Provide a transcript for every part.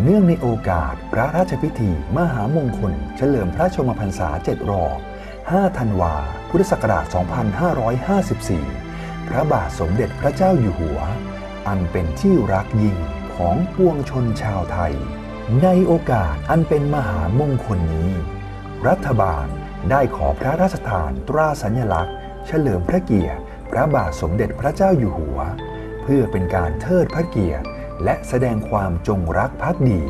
เนื่องในโอกาสพระราชพิธีมหามงคล เฉลิมพระชมพรรษา7รอบ5ธันวา พุทธศักราช 2554 พระบาทสมเด็จพระเจ้าอยู่หัว อันเป็นที่รักยิ่งของปวงชนชาวไทย ในโอกาสอันเป็นมหามงคลนี้ รัฐบาลได้ขอพระราชทานตราสัญลักษณ์ เฉลิมพระเกียรติ พระบาทสมเด็จพระเจ้าอยู่หัว เพื่อเป็นการเทิดพระเกียรติ และแสดงความจงรักภักดี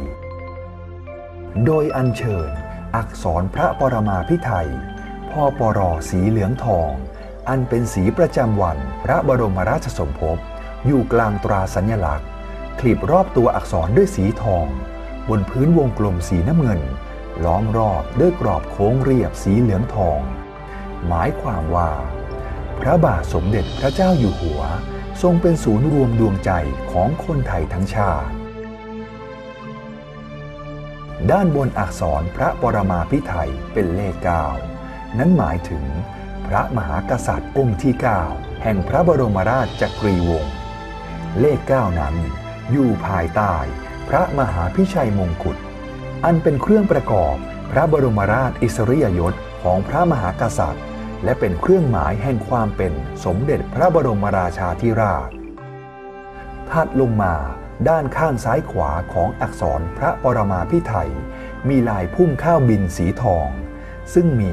โดยอัญเชิญ อักษรพระปรมาภิไธยพ่อปรอสีเหลืองทอง อันเป็นสีประจำวันพระบรมราชสมภพอยู่กลางตราสัญลักษณ์คลีบรอบตัวอักษรด้วยสีทอง บนพื้นวงกลมสีน้ำเงิน ล้อมรอบด้วยกรอบโค้งเรียบสีเหลืองทอง หมายความว่า พระบาทสมเด็จพระเจ้าอยู่หัว ทรงเป็นศูนย์รวมดวงใจของคนไทยทั้งชาติ ด้านบนอักษรพระปรมาภิไธยเป็นเลขเก้านั้นหมายถึงพระมหากษัตริย์องค์ที่ 9 แห่งพระบรมราชจักรีวงศ์เลขเก้านั้น อยู่ภายใต้ พระมหาพิชัยมงกุฎอันเป็นเครื่องประกอบพระบรมราชอิสริยยศของพระมหากษัตริย์ และเป็นเครื่องหมายแห่งความเป็นสมเด็จพระบรมราชาธิราชถัดลงมาด้านข้างซ้ายขวาของอักษรพระปรมาภิไธยมีลายพุ่มข้าวบินสีทอง ซึ่งมี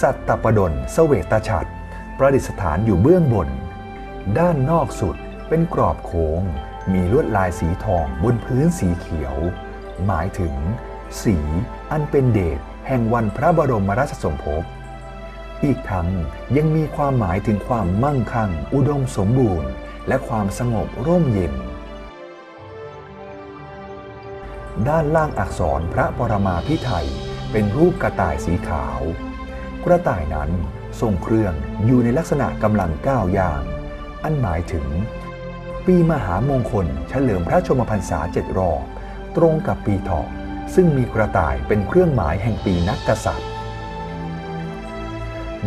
สัตตปดลเสเวตฉัตรประดิษฐานอยู่เบื้องบน ด้านนอกสุดเป็นกรอบโค้ง มีลวดลายสีทองบนพื้นสีเขียว หมายถึง สีอันเป็นเดชแห่งวันพระบรมราชสมภพ อีกทั้งยังมีความหมายถึงความมั่งคั่ง อุดมสมบูรณ์ และความสงบร่มเย็น ด้านล่างอักษรพระปรมาภิไธยเป็นรูปกระต่ายสีขาว กระต่ายนั้นทรงเครื่องอยู่ในลักษณะกำลังก้าวย่าง อันหมายถึง ปีมหามงคลเฉลิมพระชมพรรษาเจ็ดรอบ ตรงกับปีเถาะซึ่งมีกระต่ายเป็นเครื่องหมายแห่งปีนักกษัตริย์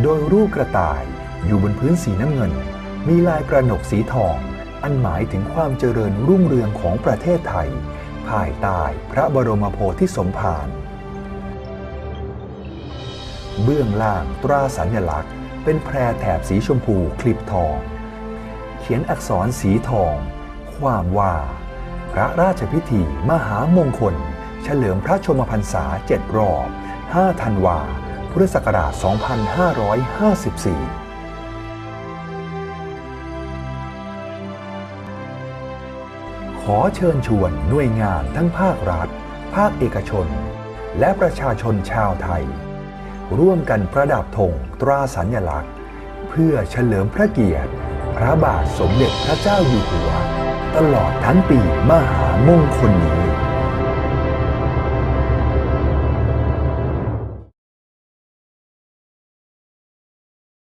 โดยรูปกระต่ายอยู่บนพื้นสีน้ำเงิน มีลายกระหนกสีทอง อันหมายถึงความเจริญรุ่งเรืองของประเทศไทย ภายใต้พระบรมโพธิสมภารเบื้องล่างตราสัญลักษณ์ เป็นแพรแถบสีชมพูคลิปทอง เขียนอักษรสีทอง ความว่า พระราชพิธีมหามงคล เฉลิมพระชมพรรษาเจ็ดรอบ 5 ธันวา พุทธศักราช 2554ขอเชิญชวนหน่วยงานทั้งภาครัฐ ภาคเอกชน และประชาชนชาวไทย ร่วมกันประดับธงตราสัญลักษณ์ เพื่อเฉลิมพระเกียรติ พระบาทสมเด็จพระเจ้าอยู่หัว ตลอดทั้งปีมหามงคลนี้